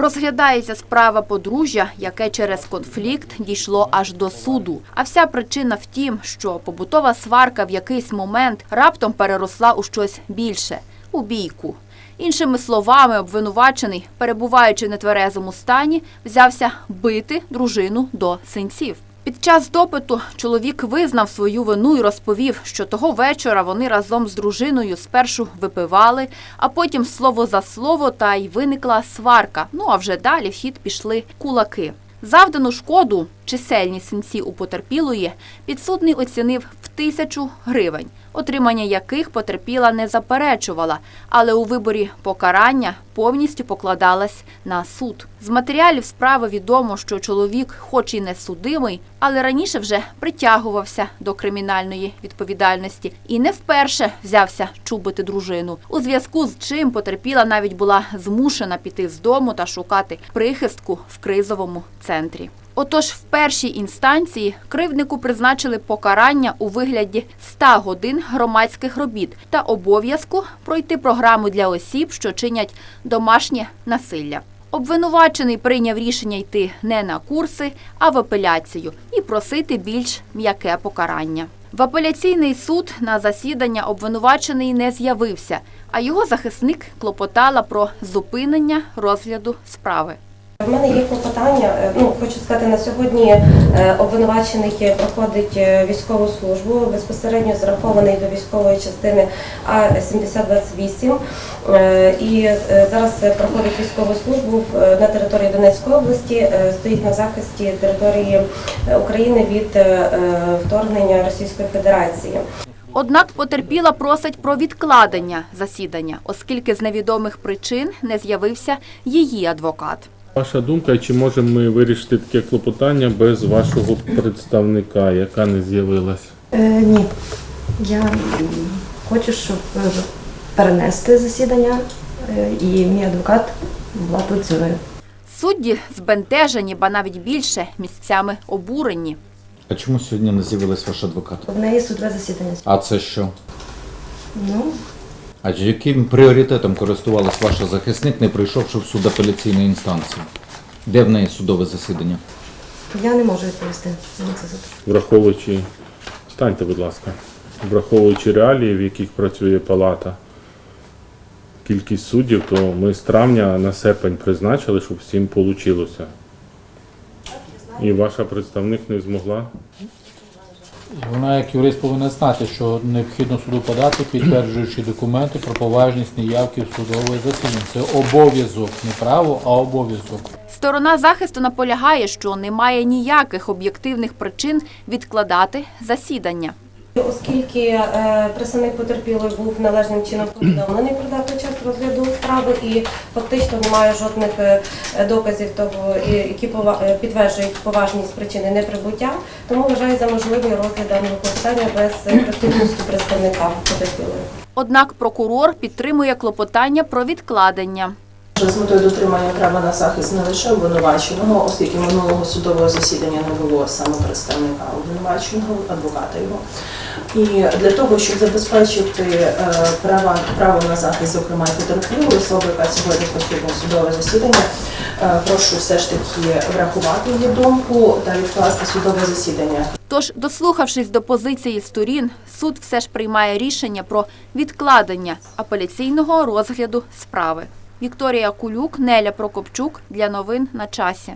Розглядається справа подружжя, яке через конфлікт дійшло аж до суду. А вся причина в тім, що побутова сварка в якийсь момент раптом переросла у щось більше у бійку. Іншими словами, обвинувачений, перебуваючи в нетверезому стані, взявся бити дружину до синців. Під час допиту чоловік визнав свою вину і розповів, що того вечора вони разом з дружиною спершу випивали, а потім слово за слово та й виникла сварка. Ну а вже далі в хід пішли кулаки. Завдану шкоду, чисельні синці у потерпілої, підсудний оцінив в тисячу гривень, отримання яких потерпіла не заперечувала, але у виборі покарання повністю покладалась на суд. З матеріалів справи відомо, що чоловік, хоч і не судимий, але раніше вже притягувався до кримінальної відповідальності і не вперше взявся чубити дружину. У зв'язку з чим потерпіла навіть була змушена піти з дому та шукати прихистку в кризовому центрі. Отож, в першій інстанції кривднику призначили покарання у вигляді 100 годин громадських робіт та обов'язку пройти програму для осіб, що чинять домашнє насилля. Обвинувачений прийняв рішення йти не на курси, а в апеляцію і просити більш м'яке покарання. В апеляційний суд на засідання обвинувачений не з'явився, а його захисник клопотала про зупинення розгляду справи. В мене є клопотання. е, Ну хочу сказати, на сьогодні е, обвинувачений проходить е, військову службу, безпосередньо зарахований до військової частини А 7028 Е, і зараз проходить військову службу на території Донецької області. Стоїть на захисті території України від вторгнення Російської Федерації. Однак потерпіла просить про відкладення засідання, оскільки з невідомих причин не з'явився її адвокат. Ваша думка, чи можемо ми вирішити таке клопотання без вашого представника, яка не з'явилась? Е, ні. Я хочу, щоб е, перенести засідання, е, і мій адвокат була тут зі мною. Судді збентежені, ба навіть більше місцями обурені. А чому сьогодні не з'явилась ваш адвокат? В неї судове засідання. А це що? Ну, А яким пріоритетом користувалась ваша захисник, не прийшовши в суд апеляційної інстанції? Де в неї судове засідання? я не можу відповісти на це запитання. Враховуючи, станьте, будь ласка, враховуючи реалії, в яких працює палата, кількість суддів, то ми з травня на серпень призначили, щоб всім вийшло. І ваша представник не змогла. Вона як юрист повинна знати, що необхідно суду подати підтверджуючі документи про поважність неявки в судове засідання. Це обов'язок, не право, а обов'язок. Сторона захисту наполягає, що немає ніяких об'єктивних причин відкладати засідання. Оскільки е, представник потерпілої був належним чином повідомлений про час розгляду справи і фактично немає жодних е, доказів того, які е, підтверджують поважність причини неприбуття, тому вважаю за можливий розгляд даного питання без е, присутності представника потерпілої. Однак прокурор підтримує клопотання про відкладення. З метою дотримання права на захист не лише обвинуваченого, оскільки минулого судового засідання не було саме представника обвинуваченого, адвоката його. І для того, щоб забезпечити е, права, право на захист, зокрема і потерпілої особи, яка сьогодні присутня судове засідання, е, прошу все ж таки врахувати її думку та відкласти судове засідання. Тож, дослухавшись до позиції сторін, суд все ж приймає рішення про відкладення апеляційного розгляду справи. Вікторія Кулюк, Неля Прокопчук для новин на часі.